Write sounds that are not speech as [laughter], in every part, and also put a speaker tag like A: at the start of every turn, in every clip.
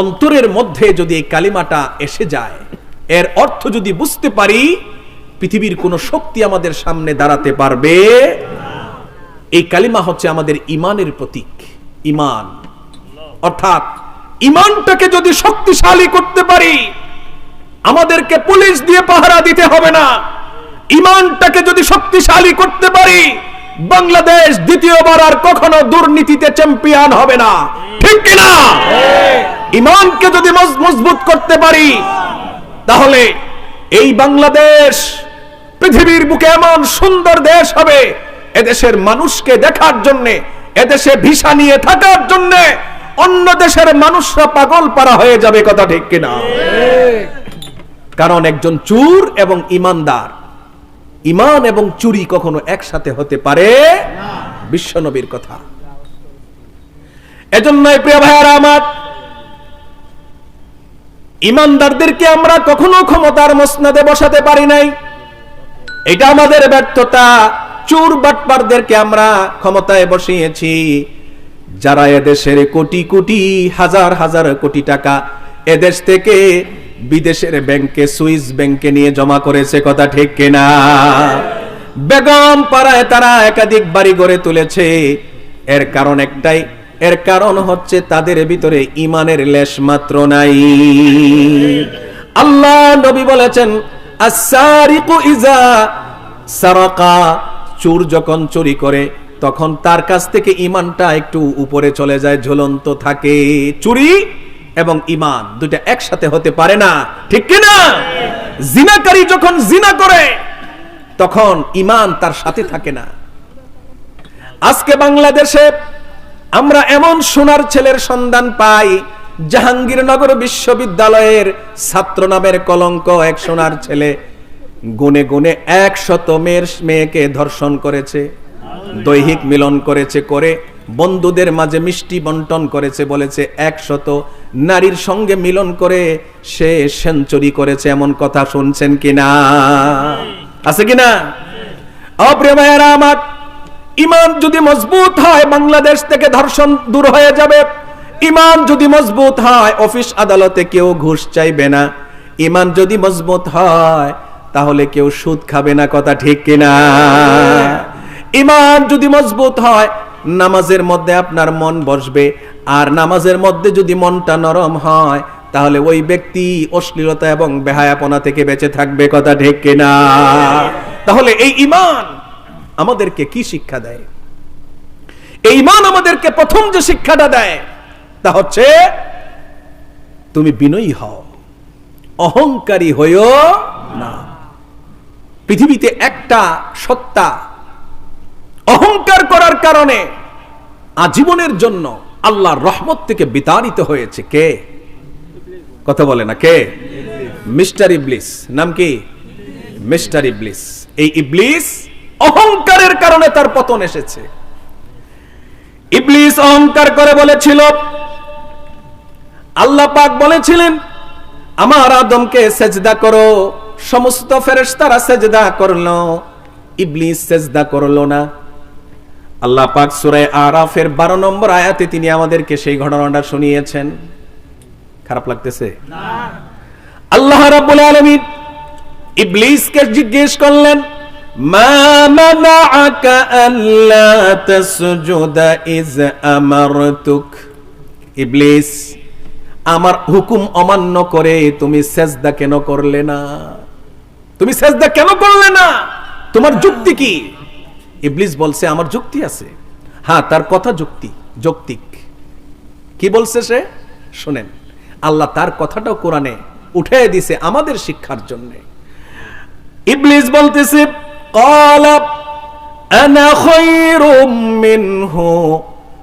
A: অন্তরের মধ্যে যদি এই কালিমাটা এসে যায়, এর অর্থ যদি বুঝতে পারি, পৃথিবীর কোনো শক্তি আমাদের সামনে দাঁড়াতে পারবে। এই কালিমা হচ্ছে আমাদের ইমানের প্রতীক, ইমান। অর্থাৎ ইমানটাকে যদি শক্তিশালী করতে পারি, আমাদেরকে পুলিশ দিয়ে পাহারা দিতে হবে না। ইমানটাকে যদি শক্তিশালী করতে পারি বাংলাদেশ দ্বিতীয়বার আর কখনো দুর্নীতিতে চ্যাম্পিয়ন হবে না। ঠিক কিনা? ইমানকে যদি মজবুত করতে পারি তাহলে এই বাংলাদেশ পৃথিবীর বুকে এমন সুন্দর দেশ হবে এদেশের মানুষকে দেখার জন্যে এদেশে ভিসা নিয়ে থাকার জন্যে অন্য দেশের মানুষরা পাগল পারা হয়ে যাবে কথা ঠিক কিনা? কারণ একজন চুর এবং ইমানদার ইমান এবং চুরি কখনো একসাথে হতে পারে বিশ্বনবীর কথা। এজন্যই প্রিয় ভাইয়ারা আমার, ইমানদারদেরকে আমরা কখনো ক্ষমতার মসনাদে বসাতে পারি নাই। এটা আমাদের ব্যর্থতা। চুর বাটপারদেরকে আমরা ক্ষমতায় বসিয়েছি, যারা এদেশের কোটি কোটি, হাজার হাজার কোটি টাকা এদেশ থেকে বিদেশের ব্যাংকে, সুইস ব্যাংকে নিয়ে জমা করেছে, কথা ঠিক কিনা? বেগম পাড়ায় তারা একাধিক বাড়ি গড়ে তুলেছে। এর কারণ একটাই, এর কারণ হচ্ছে তাদের ভিতরে ইমানের লেশ মাত্র নাই। আল্লাহ নবী বলেছেন আসারিকু ইজা সারাকা। চোর যখন চুরি করে, তখন তার কাছ থেকে ইমানটা একটু উপরে চলে যায়, ঝুলন্ত থাকে। চুরি এবং ইমান দুটা একসাথে হতে পারে না। ঠিক কি না জিনাকারী যখন জিনা করে, তখন ইমান তার সাথে থাকে না। আজকে বাংলাদেশে আমরা এমন সোনার ছেলের সন্ধান পাই, জাহাঙ্গীরনগর বিশ্ববিদ্যালয়ের ছাত্র নামের কলঙ্ক এক সোনার ছেলে। গুনে গুনে একশত মেয়ের মেয়েকে ধর্ষণ করেছে, দৈহিক মিলন করেছে, করে বন্ধুদের মাঝে মিষ্টি বন্টন করেছে, বলেছে, একশত নারীর সঙ্গে মিলন করে সে সেঞ্চুরি করেছে, এমন কথা শুনছেন কিনা? আছে কিনা? আমার, ইমান যদি মজবুত হয়, বাংলাদেশ থেকে ধর্ষণ দূর হয়ে যাবে। ইমান যদি মজবুত হয়, অফিস আদালতে কেউ ঘুষ চাইবে না। ইমান যদি মজবুত হয়, তাহলে কেউ সুদ খাবে না, কথা ঠিক কিনা? ইমান যদি মজবুত হয় নামাজের মধ্যে আপনার মন বসবে, আর নামাজের মধ্যে যদি মনটা নরম হয়, তাহলে ওই ব্যক্তি অশ্লীলতা এবং বেহায়াপনা থেকে বেঁচে থাকবে, কথা ঠিক কিনা? তাহলে এই ইমান আমাদেরকে কি শিক্ষা দেয়? এই ইমান আমাদেরকে প্রথম যে শিক্ষাটা দেয়, তা হচ্ছে তুমি বিনয়ী হও, অহংকারী হইও না। পৃথিবীতে একটা সত্তা অহংকার করার কারণে আজীবনের জন্য আল্লাহর রহমত থেকে বিতাড়িত হয়েছে কে? কথা বলে না, কে? মিস্টার ইবলিস। নাম কি? মিস্টার ইবলিস। এই ইবলিস অহংকারের কারণে তার পতন এসেছে। ইবলিস অহংকার করে বলেছিল, আল্লাহ পাক বলেছিলেন, আমার আদমকে সেজদা করো, সমস্ত ফেরেশতারা সেজদা করল, ইবলিস সেজদা করল না। আল্লাহ পাক সূরা আরাফের 12 নম্বর আয়াতে তিনি আমাদেরকে সেই ঘটনাটা শুনিয়েছেন। খারাপ লাগতেছে? আল্লাহ ইবলিসকে জিজ্ঞেস করলেন আমার হুকুম অমান্য করে তুমি কেন করলে না? তুমি কেন করলে না? তোমার যুক্তি কি? ইবলিস বলছে আমার যুক্তি আছে হ্যাঁ তার কথা যুক্তি যৌক্তিক কি বলছে সে শুনেন আল্লাহ তার কথাটাও কোরআনে উঠে দিছে আমাদের শিক্ষার জন্য ইবলিস বলতেছে قال انا خير منه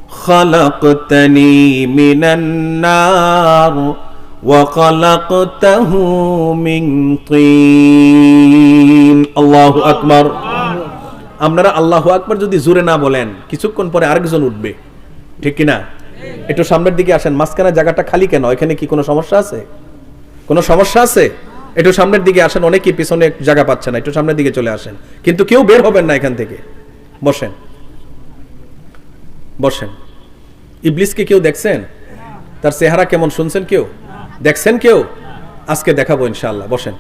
A: خلقتني من النار وخلقته من طين الله اكبر আপনারা আল্লাহু আকবার যদি জোরে না বলেন, কিছুক্ষণ পরে আরেকজন উঠবে। ঠিক কিনা? একটু সামনের দিকে আসেন, মাঝখানে জায়গাটা খালি কেন? এখানে কি কোনো সমস্যা আছে? কোনো সমস্যা আছে? একটু সামনের দিকে আসেন অনেকেই পিছনে জায়গা পাচ্ছে না, একটু সামনের দিকে চলে আসেন। কিন্তু কেউ বের হবেন না এখান থেকে। বসেন। বসেন। ইবলিসকে কেউ দেখছেন? তার চেহারা কেমন শুনছেন কেউ? দেখছেন কেউ? আজকে দেখাবো ইনশাআল্লাহ। বসেন।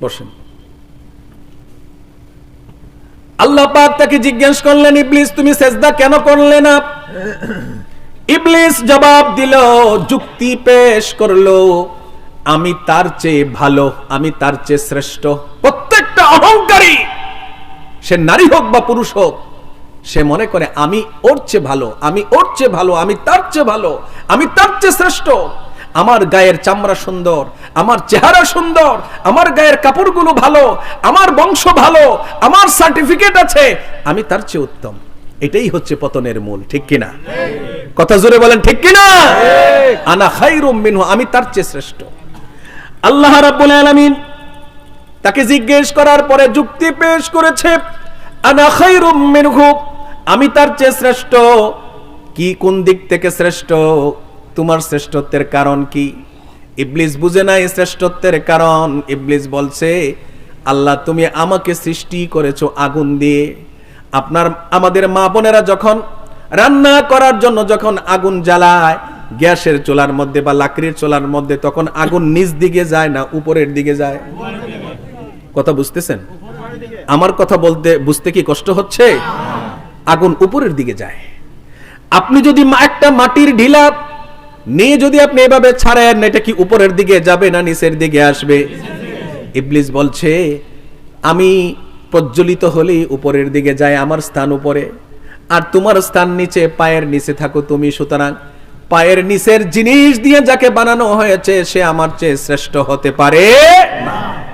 A: বসেন। আল্লাহ পাক তাকে জিজ্ঞেস করলেন, ইবলিস, তুমি সেজদা কেন করলে না? ইবলিস জবাব দিল, যুক্তি পেশ করল। আমি তার চেয়ে ভালো, আমি তার চেয়ে শ্রেষ্ঠ। প্রত্যেকটা অহংকারী, সে নারী হোক বা পুরুষ হোক, সে মনে করে, আমি ওর চেয়ে ভালো, আমি ওর চেয়ে ভালো, আমি তার চেয়ে ভালো, আমি তার চেয়ে শ্রেষ্ঠ। আমার গায়ের চামড়া সুন্দর, আমার চেহারা সুন্দর, আমার গায়ের কাপড়গুলো ভালো, আমার বংশ ভালো, আমার সার্টিফিকেট আছে, আমি তার চেয়ে উত্তম। এটাই হচ্ছে পতনের মূল, ঠিক কিনা? কথা জোরে বলেন, ঠিক কিনা? আনা খাইরুম মিনহু, আমি তার চেয়ে শ্রেষ্ঠ। আল্লাহ রাব্বুল আলামিন তাকে জিজ্ঞেস করার পরে যুক্তি পেশ করেছে, আনা খাইরুম মিনহু, আমি তার চেয়ে শ্রেষ্ঠ। কি কোন দিক থেকে শ্রেষ্ঠ? তোমার শ্রেষ্ঠত্বের কারণ কি? ইবলিস বুঝে নাই শ্রেষ্ঠত্বের কারণ। ইবলিস বলছে, আল্লাহ, তুমি আমাকে সৃষ্টি করেছ আগুন দিয়ে। আপনার, আমাদের মা বোনেরা যখন রান্না করার জন্য যখন আগুন জ্বালায়, গ্যাসের চোলার মধ্যে বা লাকড়ির চোলার মধ্যে, তখন আগুন নিচ দিকে যায় না, উপরের দিকে যায়? কথা বুঝতেছেন? আমার কথা বলতে, বুঝতে কি কষ্ট হচ্ছে? আগুন উপরের দিকে যায়। আপনি যদি একটা মাটির ঢিলা নিয়ে যদি আপনি এভাবে ছাড়েন, এটা কি উপরের দিকে যাবে না নিচের দিকে আসবে? ইবলিস বলছে, আমি প্রজ্বলিত হলেই উপরের দিকে যায়, আমার স্থান উপরে। আর তোমার স্থান নিচে, পায়ের নিচে থাকো তুমি। সুতরাং পায়ের নিচের জিনিস দিয়ে যাকে বানানো হয়েছে, সে আমার চেয়ে শ্রেষ্ঠ হতে পারে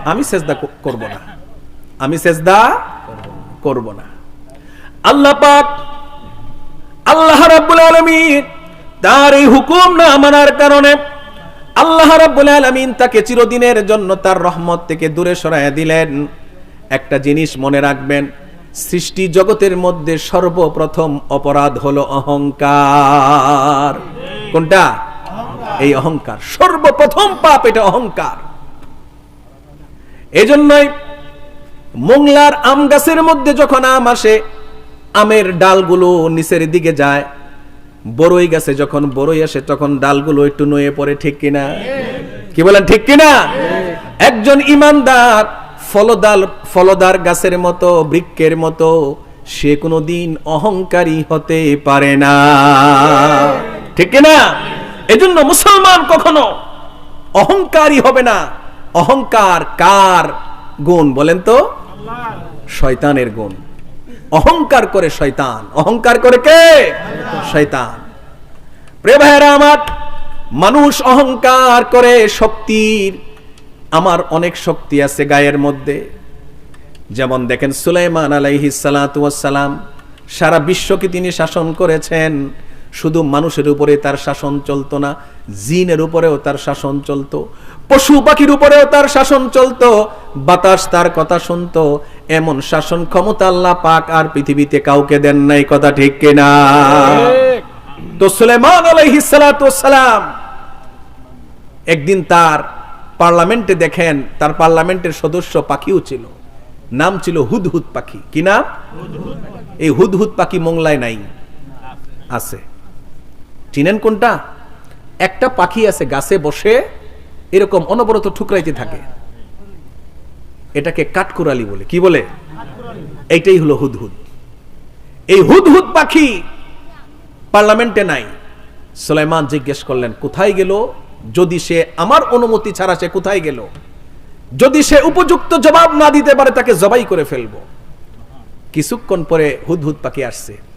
A: আমি ক- করব না। আমি সেজদা করব না। আল্লাহ পাক আল্লাহ রাব্বুল আলামিন তার এই হুকুম না মানার কারণে আল্লাহ রাব্বুল আলামিন তাকে চিরদিনের জন্য তার রহমত থেকে দূরে সরাইয়া দিলেন। একটা জিনিস মনে রাখবেন, সৃষ্টি জগতের মধ্যে সর্বপ্রথম অপরাধ হলো অহংকার। কোনটা? এই অহংকার। সর্বপ্রথম পাপ এটা অহংকার। এজন্যই মোংলার আম গাছের মধ্যে যখন আম আসে, আমের ডালগুলো নিচের দিকে যায় বড়ই গাছে যখন বড়ই আসে তখন ডালগুলো একটু নয়ে পড়ে ঠিক কিনা? কি বলেন ঠিক কিনা? একজন ইমানদার ফলদাল ফলদার গাছের মতো বৃক্ষের মতো সে কোনো দিন অহংকারী হতে পারে না। ঠিক কিনা? এজন্য মুসলমান কখনো অহংকারী হবে না। অহংকার কার গুণ বলেন তো? শয়তানের গুণ। অহংকার করে শয়তান। অহংকার করে কে? শয়তান। প্রে ভাইরা আমার, মানুষ অহংকার করে শক্তির, আমার অনেক শক্তি আছে গায়ের মধ্যে। যেমন দেখেন সুলাইমান আলাইহি সালাম, সারা বিশ্বকে তিনি শাসন করেছেন। শুধু মানুষের উপরে তার শাসন চলতো না, জিনের উপরেও তার শাসন চলতো, পশু পাখির উপরেও তার শাসন চলতো, বাতাস তার কথা শুনতো, এমন শাসন ক্ষমতা আল্লাহ পাক আর পৃথিবীতে কাউকে দেন নাই, কথা ঠিক কিনা? তো সুলাইমান আলাইহিস সালাম একদিন তার পার্লামেন্টে দেখেন, তার পার্লামেন্টের সদস্য পাখিও ছিল, নাম ছিল হুদহুদ পাখি, কি নাম? এই হুদহুদ পাখি মোংলায় নাই, আছে। চিনেন কোনটা? একটা পাখি আছে, গাছে বসে এরকম অনবরত ঠুকরাইতে থাকে। এটাকে কাঠকুরালি বলে। কি বলে? এইটাই হলো হুদহুদ। এই হুদহুদ পাখি পার্লামেন্টে নাই। সুলাইমান জিজ্ঞেস করলেন, কোথায় গেল? যদি সে আমার অনুমতি ছাড়া সে কোথায় গেল? যদি সে উপযুক্ত জবাব না দিতে পারে, তাকে জবাই করে ফেলব। কিছুক্ষণ পরে হুদহুদ পাখি আসছে।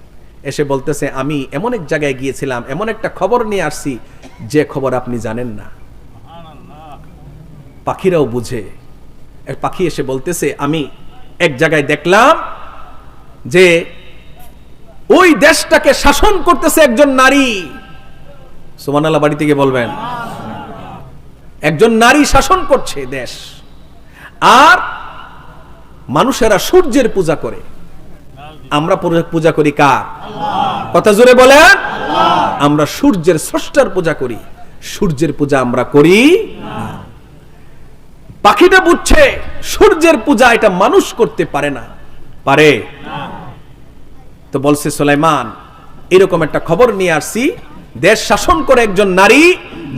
A: এসে বলতেছে আমি এমন এক জায়গায় গিয়েছিলাম এমন একটা খবর নিয়ে আসছি যে খবর আপনি জানেন না। পাখিরাও বুঝে। পাখি এসে বলতেছে আমি এক জায়গায় দেখলাম যে ওই দেশটাকে শাসন করতেছে একজন নারী। সুমানাল্লাহ বাড়ি থেকে বলবেন একজন নারী শাসন করছে দেশ আর মানুষেরা সূর্যের পূজা করে। আমরা পূজা করি কার? কথা জোরে বলেন আমরা সূর্যের স্রষ্টার পূজা করি। সূর্যের পূজা আমরা করি পাখিটা বুঝছে, সূর্যের পূজা এটা মানুষ করতে পারে না। পারে। তো বলছে সুলাইমান, এরকম একটা খবর নিয়ে আসছি। দেশ শাসন করে একজন নারী,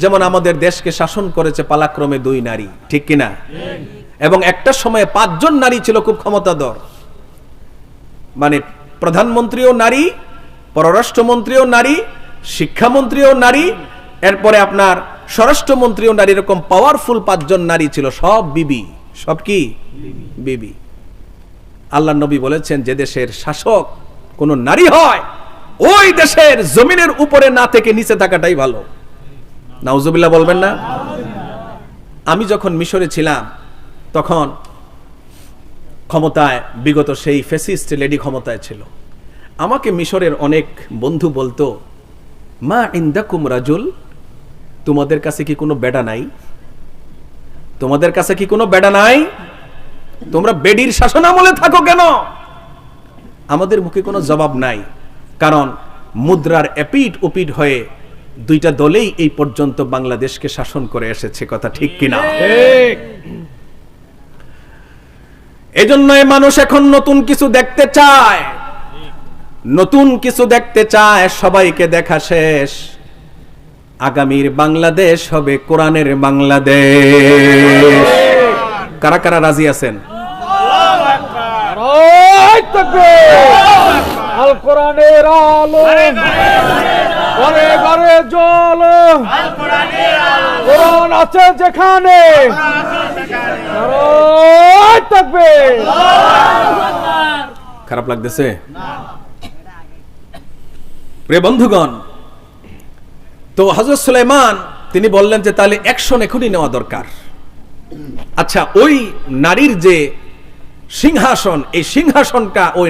A: যেমন আমাদের দেশকে শাসন করেছে পালাক্রমে দুই নারী, ঠিক কিনা? এবং একটা সময়ে পাঁচজন নারী ছিল খুব ক্ষমতাধর। মানে প্রধানমন্ত্রীও নারী, পররাষ্ট্রমন্ত্রীও নারী, শিক্ষামন্ত্রীও নারী, এরপরে আপনার স্বরাষ্ট্রমন্ত্রীও নারী, এরকম পাওয়ারফুল পাঁচজন নারী ছিল, সব বিবি। সব কি? বিবি। আল্লাহ নবী বলেছেন, যে দেশের শাসক কোন নারী হয়, ওই দেশের জমিনের উপরে না থেকে নিচে থাকাটাই ভালো। নাউজুবিল্লাহ বলবেন না? আমি যখন মিশরে ছিলাম, তখন ক্ষমতায়, বিগত সেই ফেসিস্ট লেডি ক্ষমতায় ছিল। আমাকে মিশরের অনেক বন্ধু বলতো, মা ইন্দাকুম রাজুল, তোমাদের কাছে কি কোনো বেডা নাই? তোমাদের কাছে কি কোনো বেডা নাই? তোমরা বেডির শাসন আমলে থাকো কেন? আমাদের মুখে কোনো জবাব নাই, কারণ মুদ্রার এপিট ওপিট হয়ে দুইটা দলেই এই পর্যন্ত বাংলাদেশকে শাসন করে এসেছে, কথা ঠিক কিনা? এজন্যই মানুষ এখন নতুন কিছু দেখতে চায়। নতুন কিছু দেখতে চায় সবাইকে দেখা শেষ। আগামীর বাংলাদেশ হবে কোরআনের বাংলাদেশ। কারা কারা রাজি আছেন?
B: আল কোরআনের আলো। ঘরে ঘরে জল। কোরআন আছে যেখানে। তাকবীর!
A: খারাপ লাগতেছে? প্রিয় বন্ধুগণ, তো হজরত সুলাইমান, তিনি বললেন যে তাহলে অ্যাকশন এখনই নেওয়া দরকার। আচ্ছা ওই নারীর যে সিংহাসন, এই সিংহাসনটা ওই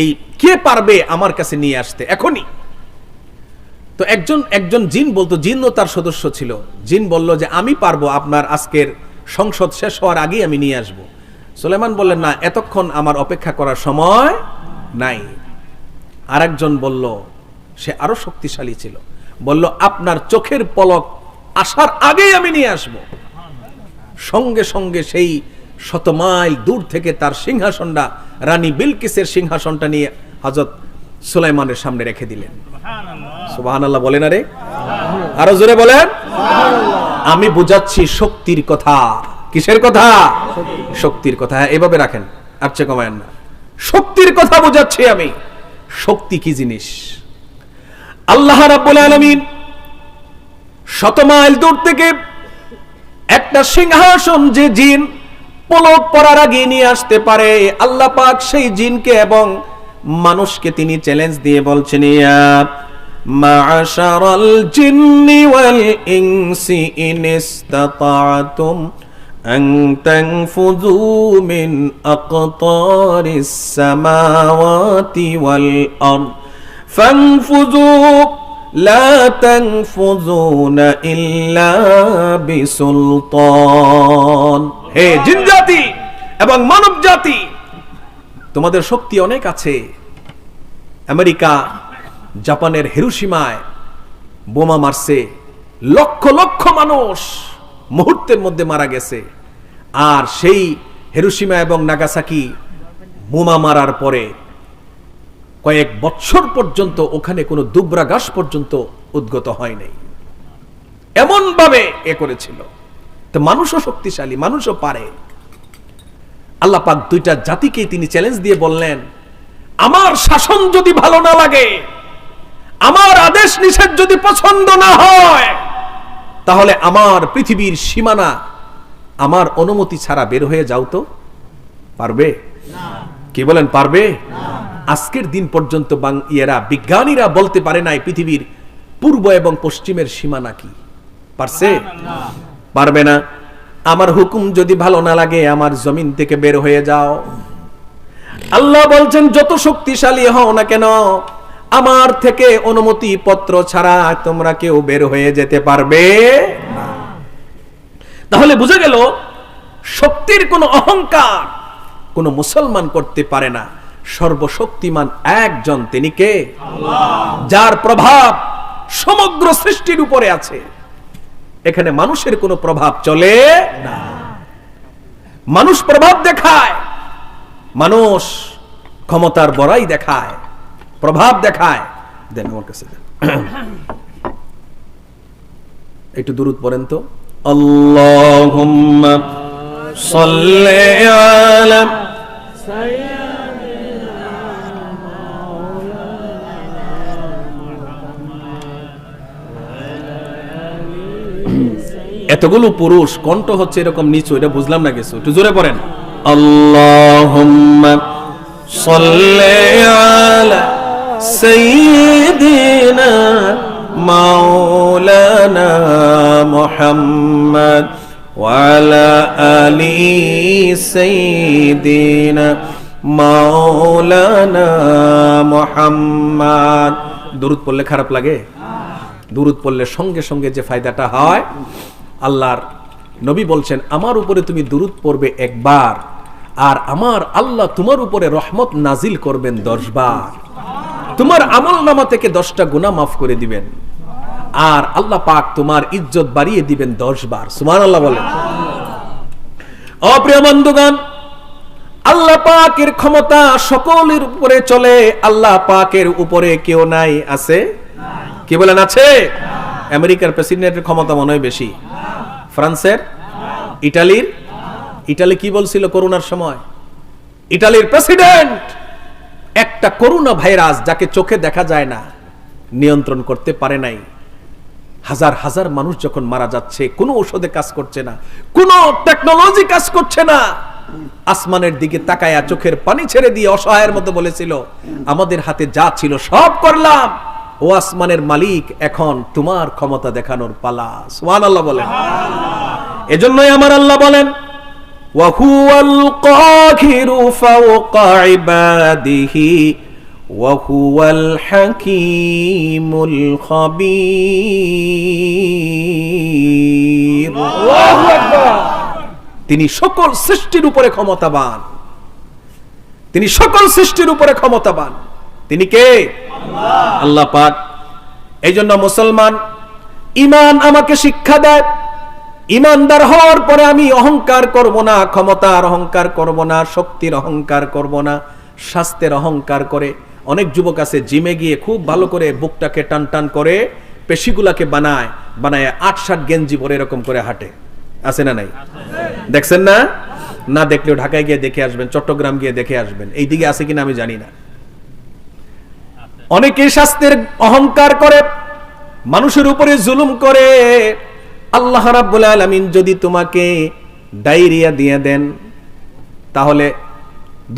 A: এই কে পারবে আমার কাছে নিয়ে আসতে? এখনই। তো একজন একজন জিন বলতো, জিনও তার সদস্য ছিল। জিন বলল যে, আমি পারব আপনার আজকের সংসদ শেষ হওয়ার আগেই আমি নিয়ে আসব। সুলেমান বললেন, না, এতক্ষণ আমার অপেক্ষা করার সময় নাই। আর একজন বলল, সে আরও শক্তিশালী ছিল। বলল, আপনার চোখের পলক আসার আগেই আমি নিয়ে আসব। সঙ্গে সঙ্গে সেই শত মাইল দূর থেকে তার সিংহাসনটা, রানী বিলকিসের সিংহাসনটা নিয়ে হজরত সুলাইমানের সামনে রেখে দিলেন। সুবাহান আল্লাহ বলেন আরে? আরও জোরে বলেন। আমি বুঝাচ্ছি শক্তির কথা। কিসের কথা? শক্তির কথা। হ্যাঁ এভাবে রাখেন। আর চেয়ে কমায়েন না। শক্তির কথা বোঝাচ্ছি আমি। শক্তি কি জিনিস? আল্লাহ রাব্বুল আলামিন শত মাইল দূর থেকে একটা সিংহাসন যে জিন পলক পড়ার আগে নিয়ে আসতে পারে আল্লাহ পাক সেই জিনকে এবং মানুষকে তিনি চ্যালেঞ্জ দিয়ে বলছেন, ইয়া মাশারাল জিন্নি ওয়াল ইনসি ইন ইস্তাতাতুম আন তানফুযু মিন আকতারিস সামাওয়াতি ওয়াল আরদ ফানফুযু, লা তানফুযুনা ইল্লা বিসুলতান। হে জিন জাতি এবং মানব জাতি তোমাদের শক্তি অনেক আছে। আমেরিকা, জাপানের হিরোশিমায় বোমা মারছে লক্ষ লক্ষ মানুষ মুহূর্তের মধ্যে মারা গেছে। আর সেই হিরোশিমা এবং নাগাসাকি বোমা মারার পরে কয়েক বছর পর্যন্ত ওখানে কোনো দুবরা গাছ পর্যন্ত উদ্গত হয় নাই। এমনভাবে এ করেছিল। তো মানুষও শক্তিশালী, মানুষও পারে। আল্লাহ পাক দুইটা জাতিকে তিনি চ্যালেঞ্জ দিয়ে বললেন, আমার শাসন যদি ভালো না লাগে, আমার আদেশ নিষেধ যদি পছন্দ না হয়, তাহলে আমার পৃথিবীর সীমানা আমার অনুমতি ছাড়া বের হয়ে যাও তো। পারবে? কি বলেন পারবে? আজকের দিন পর্যন্ত ইয়েরা, বিজ্ঞানীরা বলতে পারে নাই পৃথিবীর পূর্ব এবং পশ্চিমের সীমানা কি। পারছে? পারবে না। আমার হুকুম যদি ভালো না লাগে, আমার জমিন থেকে বের হয়ে যাও। আল্লাহ বলছেন, যত শক্তিশালী হও না কেন, আমার থেকে অনুমতি পত্র ছাড়া তোমরা কেউ বের হয়ে যেতে পারবে। তাহলে বুঝে গেল, শক্তির কোনো অহংকার কোনো মুসলমান করতে পারে না। সর্বশক্তিমান একজন তিনি কে? যার প্রভাব সমগ্র সৃষ্টির উপরে আছে। এখানে মানুষের কোনো প্রভাব চলে না। মানুষ প্রভাব দেখায়, মানুষ ক্ষমতার বড়াই দেখায়, প্রভাব দেখায়। দেন আমার কাছে [clears throat] একটু দূরত পড়েন তো। আল্লাহুম্মা সাল্লি এতগুলো পুরুষ কণ্ঠ হচ্ছে এরকম নিচু এটা বুঝলাম না কিছু একটু জোরে পড়েন আল্লাহুম্মা সাল্লি আলা সাইয়্যিদিনা মাওলানা মুহাম্মদ وعلى آل سيدنا মাওলানা মুহাম্মদ দরুদ পড়লে খারাপ লাগে দুরুদ পড়লে সঙ্গে সঙ্গে যে ফায়দাটা হয় আল্লাহর নবী বলছেন, আমার উপরে তুমি দুরুদ পড়বে একবার, আর আমার আল্লাহ তোমার উপরে রহমত নাজিল করবেন দশ বার তোমার আমল নামা থেকে দশটা গুণা মাফ করে দিবেন, আর আল্লাহ পাক তোমার ইজ্জত বাড়িয়ে দিবেন দশ বার সুমান আল্লাহ বলেন। অপ্রিয় আল্লাহ পাকের ক্ষমতা সকলের উপরে চলে, আল্লাহ পাকের উপরে কেউ নাই, আছে? কি বলেন, আছে? আমেরিকার প্রেসিডেন্টের ক্ষমতা মনে হয় বেশি। ফ্রান্সের? ইটালির? ইটালি কি বলছিল করোনার সময়? ইটালির প্রেসিডেন্ট! একটা করোনা ভাইরাস যাকে চোখে দেখা যায় না, নিয়ন্ত্রণ করতে পারে নাই। হাজার হাজার মানুষ যখন মারা যাচ্ছে, কোনো ঔষধে কাজ করছে না, কোনো টেকনোলজি কাজ করছে না। আসমানের দিকে তাকায়া চোখের পানি ছেড়ে দিয়ে অসহায়ের মতো বলেছিল, আমাদের হাতে যা ছিল সব করলাম। ও আসমানের মালিক এখন তোমার ক্ষমতা দেখানোর পালা সুবহান আল্লাহ বলেন এজন্যই আমার আল্লাহ বলেন وهو القاهر فوق عباده وهو الحكيم الخبير
B: আল্লাহু আকবার
A: তিনি সকল সৃষ্টির উপরে ক্ষমতাবান তিনি সকল সৃষ্টির উপরে ক্ষমতাবান তিনি কে? আল্লাহ পাক। এই জন্য মুসলমান ইমান আমাকে শিক্ষা দেয়। ইমানদার হওয়ার পরে আমি অহংকার করব না, ক্ষমতার অহংকার করব না, শক্তির অহংকার করব না, স্বাস্থ্যের অহংকার করে। অনেক যুবক আছে জিমে গিয়ে খুব ভালো করে বুকটাকে টান টান করে পেশিগুলাকে বানায় বানায় আট ষাট গেঞ্জি পরে এরকম করে হাঁটে। আছে না নাই? দেখছেন না? না দেখলেও ঢাকায় গিয়ে দেখে আসবেন, চট্টগ্রাম গিয়ে দেখে আসবেন। এই দিকে আছে কিনা আমি জানি না। অনেকে স্বাস্থ্যের অহংকার করে, মানুষের উপরে জুলুম করে। আল্লাহ রাব্বুল আলামিন যদি তোমাকে ডায়রিয়া দিয়ে দেন, তাহলে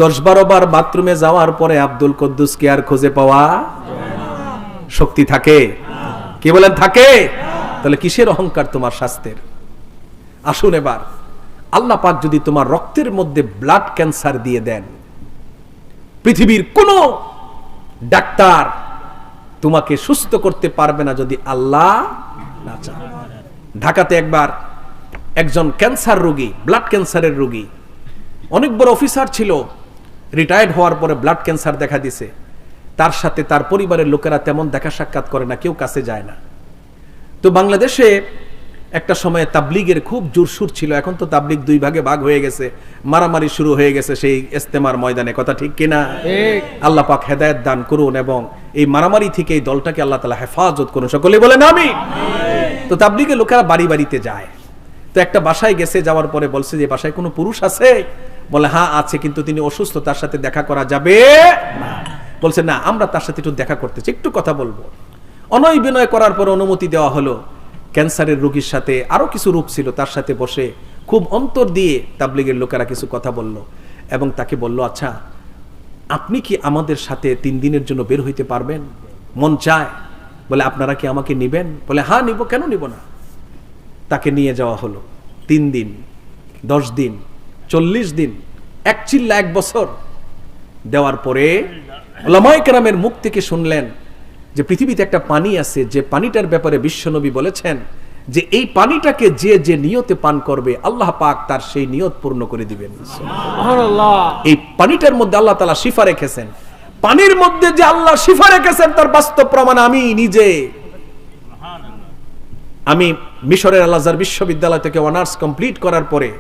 A: দশ বারো বার বাথরুমে যাওয়ার পরে আব্দুল কদ্দুসকে আর খুঁজে পাওয়া শক্তি থাকে। কি বলেন, থাকে? তাহলে কিসের অহংকার তোমার স্বাস্থ্যের আসুন এবার, আল্লাহ পাক যদি তোমার রক্তের মধ্যে ব্লাড ক্যান্সার দিয়ে দেন, পৃথিবীর কোনো ডাক্তার, তোমাকে সুস্থ করতে পারবে না যদি আল্লাহ না চান ঢাকাতে একবার একজন ক্যান্সার রোগী ব্লাড ক্যান্সারের রোগী, অনেক বড় অফিসার ছিল রিটায়ার্ড হওয়ার পরে ব্লাড ক্যান্সার দেখা দিছে। তার সাথে তার পরিবারের লোকেরা তেমন দেখা সাক্ষাৎ করে না, কেউ কাছে যায় না। তো বাংলাদেশে একটা সময়ে তাবলিগের খুব জোরসুর ছিল এখন তো তাবলিগ দুই ভাগে ভাগ হয়ে গেছে। মারামারি শুরু হয়ে গেছে সেই ইস্তেমার ময়দানে কথা ঠিক কিনা? আল্লাহ পাক হেদায়েত দান করুন এবং এই মারামারি থেকে এই দলটাকে আল্লাহ তালা হেফাজত করুন। সকলে বলেন আমি তো তাবলিগের লোকেরা বাড়ি বাড়িতে যায়। তো একটা বাসায় গেছে যাওয়ার পরে বলছে যে বাসায় কোনো পুরুষ আছে? বলে হ্যাঁ আছে কিন্তু তিনি অসুস্থ তার সাথে দেখা করা যাবে না। বলছে না আমরা তার সাথে একটু দেখা করতেছি একটু কথা বলব। অনয় বিনয় করার পর অনুমতি দেওয়া হলো। ক্যান্সারের রোগীর সাথে আরও কিছু রূপ ছিল, তার সাথে বসে খুব অন্তর দিয়ে তাবলিগের লোকেরা কিছু কথা বলল এবং তাকে বলল আচ্ছা আপনি কি আমাদের সাথে তিন দিনের জন্য বের হইতে পারবেন? মন চায়? বলে, আপনারা কি আমাকে নিবেন? বলে হ্যাঁ নিব, কেন নিব না? তাকে নিয়ে যাওয়া হলো। তিন দিন, দশ দিন, চল্লিশ দিন, এক চিল্লা এক বছর দেওয়ার পরে ওলামায় কেরামের মুখ থেকে শুনলেন যে পৃথিবীতে একটা পানি আছে যে পানিটার ব্যাপারে বিশ্বনবী বলেছেন যে এই পানিটাকে যে যে নিয়তে পান করবে আল্লাহ পাক তার সেই নিয়ত পূর্ণ করে দিবেন। এই পানিটার মধ্যে আল্লাহ তালা শিফা রেখেছেন। পানির মধ্যে যে আল্লাহ শিফা রেখেছেন তার বাস্তব প্রমাণ আমি নিজে। আমি মিশরের আল আজহার বিশ্ববিদ্যালয় থেকে অনার্স কমপ্লিট করার পরে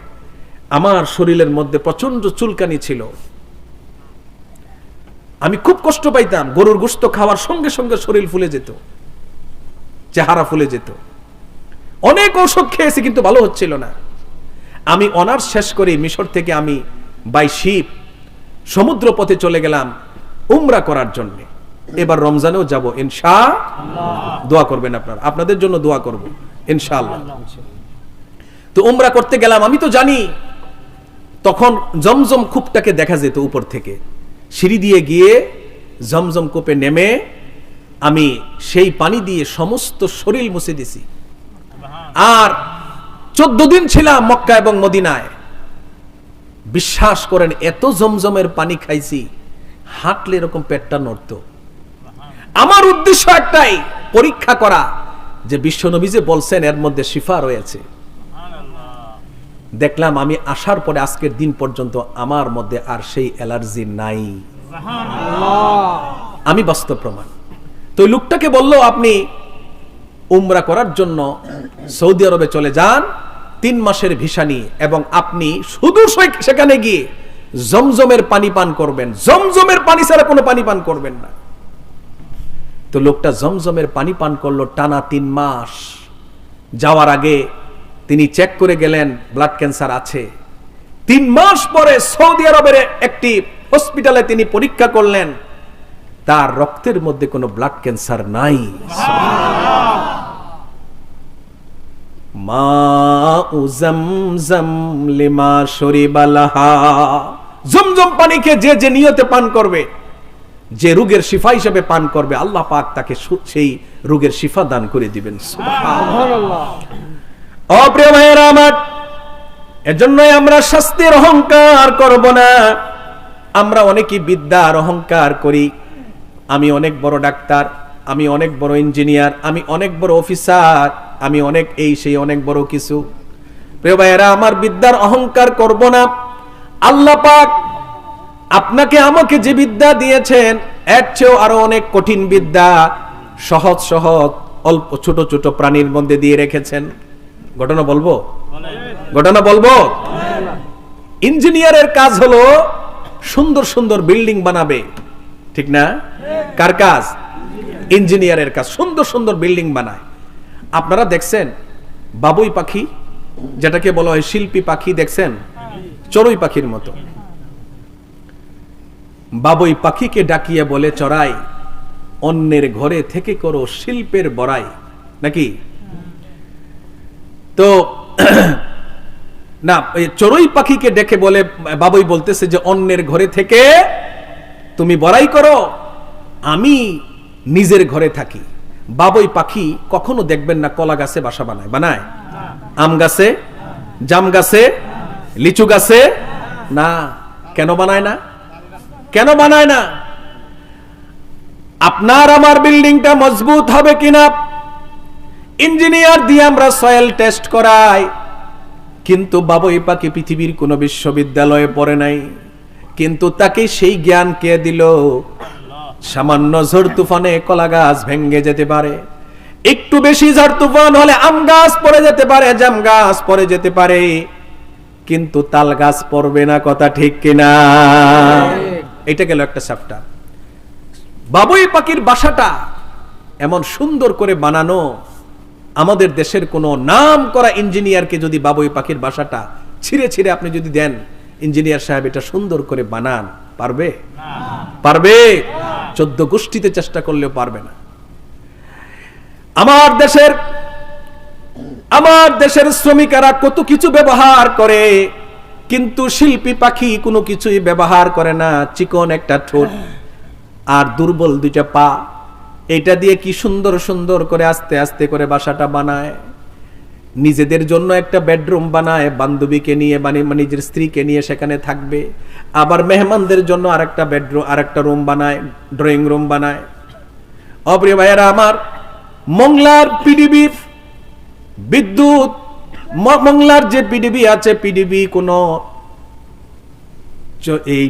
A: আমার শরীরের মধ্যে প্রচণ্ড চুলকানি ছিল। আমি খুব কষ্ট পাইতাম গরুর গোস্ত খাওয়ার সঙ্গে সঙ্গে শরীর ফুলে যেত, চেহারা ফুলে যেত। অনেক ঔষধ খেয়েছি কিন্তু ভালো হচ্ছিল না। আমি অনার্স শেষ করে মিশর থেকে আমি বাই শিপ সমুদ্র পথে চলে গেলাম উমরা করার জন্য। এবার রমজানেও যাব, ইনশা দোয়া করবেন আপনার। আপনাদের জন্য দোয়া করব ইনশাআল্লাহ তো উমরা করতে গেলাম, আমি তো জানি, তখন জমজম কূপটাকে দেখা যেত উপর থেকে। সিঁড়ি দিয়ে গিয়ে জমজম কূপে নেমে আমি সেই পানি দিয়ে সমস্ত শরীর মুছে দিছি আর চোদ্দ দিন ছিলাম মক্কা এবং মদিনায়। বিশ্বাস করেন, এত জমজমের পানি খাইছি, হাঁটলে এরকম পেটটা নড়তো। আমার উদ্দেশ্য একটাই, পরীক্ষা করা, যে বিশ্বনবী যে বলছেন, এর মধ্যে শিফা রয়েছে। দেখলাম আমি আসার পরে আজকের দিন পর্যন্ত আমার মধ্যে আর সেই অ্যালার্জি নাই। আমি বাস্তব প্রমাণ। তো ওই লোকটাকে বলল আপনি উমরা করার জন্য সৌদি আরবে চলে যান তিন মাসের ভিসা নিয়ে এবং আপনি শুধু সেখানে গিয়ে জমজমের পানি পান করবেন। জমজমের পানি ছাড়া কোনো পানি পান করবেন না। তো লোকটা জমজমের পানি পান করল টানা তিন মাস। যাওয়ার আগে তিনি চেক করে গেলেন ব্লাড ক্যান্সার আছে। তিন মাস পরে সৌদি আরবের একটি হসপিটালে তিনি পরীক্ষা করলেন, তার রক্তের মধ্যে কোনো ব্লাড ক্যান্সার নাই। মা শরিবালাহা জমজম পানিকে যে যে নিয়তে পান করবে, যে রোগের শিফা হিসেবে পান করবে, আল্লাহ পাক তাকে সেই রোগের শিফা দান করে দিবেন। অপ্রিয় ভাইয়েরা আমার, এজন্যই আমরা শাস্তির অহংকার করব না। আমরা অনেকই বিদ্যার অহংকার করি। আমি অনেক বড় ডাক্তার, আমি অনেক বড় ইঞ্জিনিয়ার, আমি অনেক বড় অফিসার, আমি অনেক এই সেই অনেক বড় কিছু। প্রিয় ভাইয়েরা, আমার বিদ্যার অহংকার করব না। আল্লাহ পাক আপনাকে আমাকে যে বিদ্যা দিয়েছেন, এর চেয়েও আরও অনেক কঠিন বিদ্যা সহজ সহজ অল্প ছোট ছোট প্রাণীর মধ্যে দিয়ে রেখেছেন। ঘটনা বলব? ঘটনা বলব? ইঞ্জিনিয়ারের কাজ হলো সুন্দর সুন্দর বিল্ডিং বানাবে। ঠিক না? কার কাজ? ইঞ্জিনিয়ারের কাজ। সুন্দর সুন্দর বিল্ডিং বানায়। আপনারা দেখছেন? বাবুই পাখি, যেটাকে বলা হয় শিল্পী পাখি, দেখছেন? চড়ুই পাখির মতো। বাবুই পাখিকে ডাকিয়ে বলে, চড়াই, অন্যের ঘরে থেকে করো শিল্পের বড়াই। নাকি? তো, না চড়ুই পাখিকে ডেকে বলে, বাবুই বলতেছে যে, অন্যের ঘরে থেকে তুমি বড়াই করো, আমি নিজের ঘরে থাকি। বাবুই পাখি কখনো দেখবেন না কলা গাছে বাসা বানায় বানায়? আম গাছে? জাম গাছে? লিচু গাছে? না, কেন বানায় না? কেন বানায় না? আপনার আমার বিল্ডিংটা মজবুত হবে কিনা? ইঞ্জিনিয়ার দিয়ে আমরা সয়েল টেস্ট করাই। কিন্তু বাবুই পাখি পৃথিবীর কোনো বিশ্ববিদ্যালয়ে পড়ে নাই। কিন্তু তাকে সেই জ্ঞান কে দিল? সামান্য ঝড় তুফানে কলা গাছ ভেঙ্গে যেতে পারে। একটু বেশি ঝড় তুফান হলে আম গাছ পড়ে যেতে পারে, জাম গাছ পড়ে যেতে পারে। কিন্তু তাল গাছ পড়বে না, কথা ঠিক কিনা? এটা গেল একটা চ্যাপ্টার। বাবুই পাখির বাসাটা এমন সুন্দর করে বানানো আমাদের দেশের কোনো নাম করা ইঞ্জিনিয়ারকে যদি বাবুই পাখির বাসাটা ছিঁড়ে ছিঁড়ে আপনি যদি দেন, ইঞ্জিনিয়ার সাহেব এটা সুন্দর করে বানান, পারবে? পারবে? চোদ্দ গোষ্ঠীতে চেষ্টা করলেও পারবে না। আমার দেশের আমার দেশের শ্রমিকেরা কত কিছু ব্যবহার করে, কিন্তু শিল্পী পাখি কোনো কিছুই ব্যবহার করে না, চিকন একটা ঠোঁট আর দুর্বল দুইটা পা। এটা দিয়ে কি সুন্দর সুন্দর করে আস্তে আস্তে করে বাসাটা বানায়। নিজেদের জন্য একটা বেডরুম বানায়, বান্ধবীকে নিয়ে মানে মানে নিজের স্ত্রীকে নিয়ে সেখানে থাকবে। আবার মেহমানদের জন্য আরেকটা বেডরুম, আরেকটা রুম বানায়, ড্রয়িং রুম বানায়। অপ্রিয় ভাইয়েরা, আমার মংলার পিডিবি বিদ্যুৎ মংলার যে পিডিবি আছে পিডিবি কোনো এই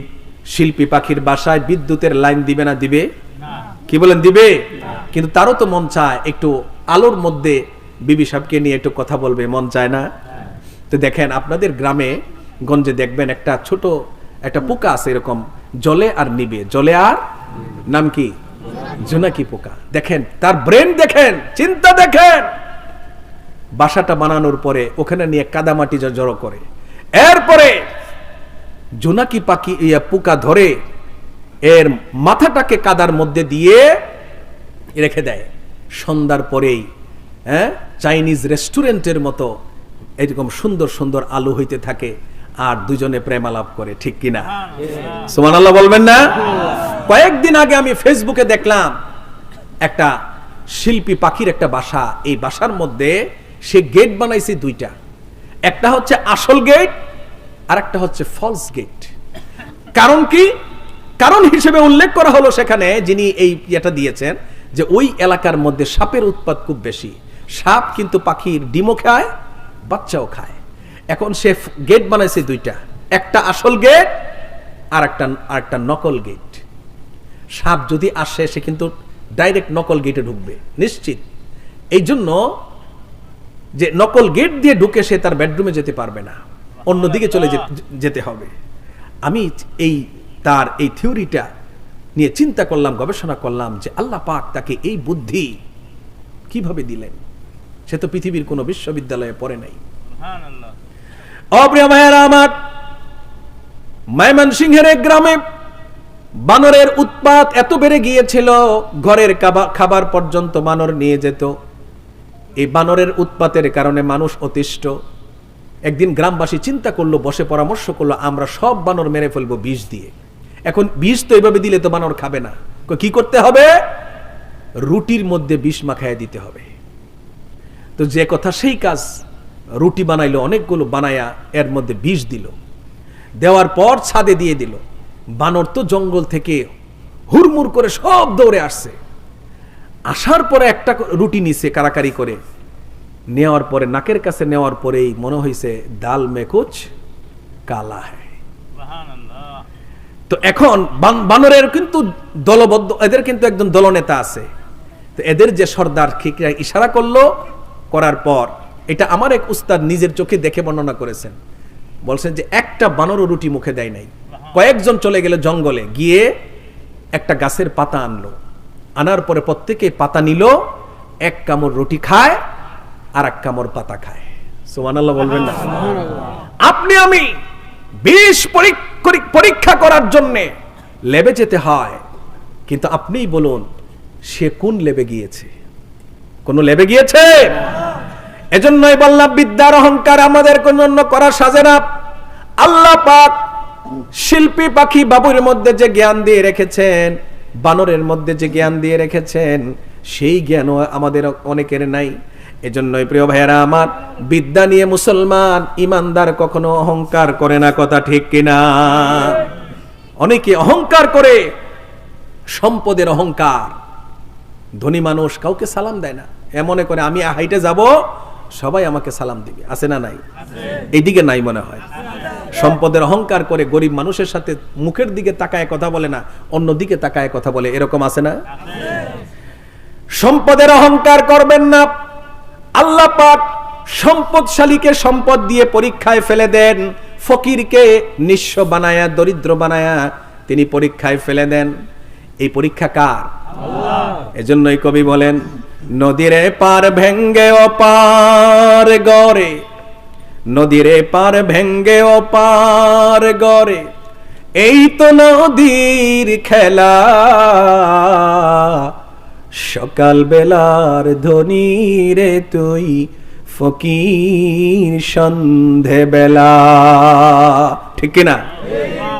A: শিল্পী পাখির বাসায় বিদ্যুতের লাইন দিবে না, দিবে কি বলেন, দিবে? কিন্তু তারও তো মন চায় একটু আলোর মধ্যে বিবি সাহেবকে নিয়ে একটু কথা বলবে, মন চায় না? তো দেখেন, আপনাদের গ্রামে গঞ্জে দেখবেন একটা ছোট একটা পোকা আছে এরকম, জলে আর নিবে। জলে আর নাম কি? জোনাকি পোকা। দেখেন, তার ব্রেন দেখেন, চিন্তা দেখেন। বাসাটা বানানোর পরে ওখানে নিয়ে কাদামাটি জড়ো করে। এরপরে জোনাকি পাখি, ইয়া পোকা ধরে এর মাথাটাকে কাদার মধ্যে দিয়ে রেখে দেয়। সন্ধ্যার পরেই হ্যাঁ? চাইনিজ রেস্টুরেন্টের মতো এরকম সুন্দর সুন্দর আলু হইতে থাকে আর দুজনে প্রেমালাপ করে, ঠিক কিনা? সুমান আল্লাহ বলবেন না? কয়েকদিন আগে আমি ফেসবুকে দেখলাম একটা শিল্পী পাখির একটা বাসা। এই বাসার মধ্যে সে গেট বানাইছে দুইটা। একটা হচ্ছে আসল গেট আর একটা হচ্ছে ফলস গেট কারণ কি? কারণ হিসেবে উল্লেখ করা হলো সেখানে যিনি এই ইয়েটা দিয়েছেন যে ওই এলাকার মধ্যে সাপের উৎপাত খুব বেশি। সাপ কিন্তু পাখির ডিমও খায়, বাচ্চাও খায়। এখন সে গেট বানাইছে দুইটা। একটা আসল গেট আর একটা আর একটা নকল গেট সাপ যদি আসে, সে কিন্তু ডাইরেক্ট নকল গেটে ঢুকবে, নিশ্চিত। এই জন্য যে নকল গেট দিয়ে ঢুকে সে তার বেডরুমে যেতে পারবে না। অন্যদিকে চলে যেতে হবে। আমি এই তার এই থিওরিটা নিয়ে চিন্তা করলাম গবেষণা করলাম যে আল্লাহ পাক তাকে এই বুদ্ধি কীভাবে দিলেন? সে তো পৃথিবীর কোনো বিশ্ববিদ্যালয়ে পড়ে নাই। অপ্রিয় ভাইয়েরা আমার ময়মনসিংহের এক গ্রামে বানরের উৎপাত এত বেড়ে গিয়েছিল ঘরের খাবার পর্যন্ত বানর নিয়ে যেত। এই বানরের উৎপাতের কারণে মানুষ অতিষ্ঠ। একদিন গ্রামবাসী চিন্তা করল বসে পরামর্শ করল আমরা সব বানর মেরে ফেলব বিষ দিয়ে। এখন বিষ তো এভাবে দিলে তো বানর খাবে না। কি করতে হবে? রুটির মধ্যে বিষ মাখায় দিতে হবে। তো যে কথা সেই কাজ, রুটি বানাইলো, অনেকগুলো বানায়া এর মধ্যে বিষ দিল। দেওয়ার পর ছাদে দিয়ে দিল। বানর তো জঙ্গল থেকে হুড়মুড় করে সব দৌড়ে আসছে। আসার পরে একটা রুটি নিছে কারাকারি করে। নেওয়ার পরে, নাকের কাছে নেওয়ার পরেই মনে হয়েছে ডাল মে কুছ কালা হ্যায়। তো এখন বানরের কিন্তু দলবদ্ধ এদের কিন্তু একজন দলনেতা আছে। তো এদের যে সর্দার খিকরা ইশারা করল করার পর এটা আমার এক উস্তাদ নিজের চোখে দেখে বর্ণনা করেছেন। বলছেন যে একটা বানরও রুটি মুখে দেয় নাই। কয়েকজন চলে গেলে জঙ্গলে গিয়ে একটা গাছের পাতা আনলো। আনার পরে প্রত্যেকে পাতা নিল এক কামড় রুটি খায় আর এক কামড় পাতা খায়। সুবহানাল্লাহ বলবেন না। আপনি আমি বিষ পরীক- পরীক্ষা করার জন্য লেবে যেতে হয়। কিন্তু আপনিই বলুন, সে কোন লেবে গিয়েছে? কোন লেবে গিয়েছে? এজন্যই বললাম, বিদ্যার অহংকার আমাদের জন্য করা সাজে না। আল্লাহ পাক শিল্পী পাখি বাবুর মধ্যে যে জ্ঞান দিয়ে রেখেছেন, বানরের মধ্যে যে জ্ঞান দিয়ে রেখেছেন, সেই জ্ঞানও আমাদের অনেকের নাই। এজন্যই প্রিয় ভাইয়েরা আমার, বিদ্যা নিয়ে মুসলমান, ইমানদার কখনো অহংকার করে না কথা ঠিক কিনা? অনেকে অহংকার করে, সম্পদের অহংকার। ধনী মানুষ কাউকে সালাম দেয় না। এ মনে করে, আমি হাইটে যাব, সবাই আমাকে সালাম দিবে। আছে না নাই? এইদিকে নাই মনে হয়। সম্পদের অহংকার করে গরিব মানুষের সাথে মুখের দিকে তাকায় কথা বলে না অন্য দিকে তাকায় কথা বলে। এরকম আছে না? সম্পদের অহংকার করবেন না। আল্লাহ পাক সম্পদশালীকে সম্পদ দিয়ে পরীক্ষায় ফেলে দেন ফকিরকে নিঃস্ব বানায়া দরিদ্র বানায়া তিনি পরীক্ষায় ফেলে দেন। এই পরীক্ষা কার? এজন্যই কবি বলেন নদীরে পার ভেঙ্গে ও পার গড়ে নদীরে পার ভেঙ্গে ও পার গড়ে এই তো নদীর খেলা। সকাল বেলার রে তুই ফকির সন্ধে বেলা ঠিক কিনা?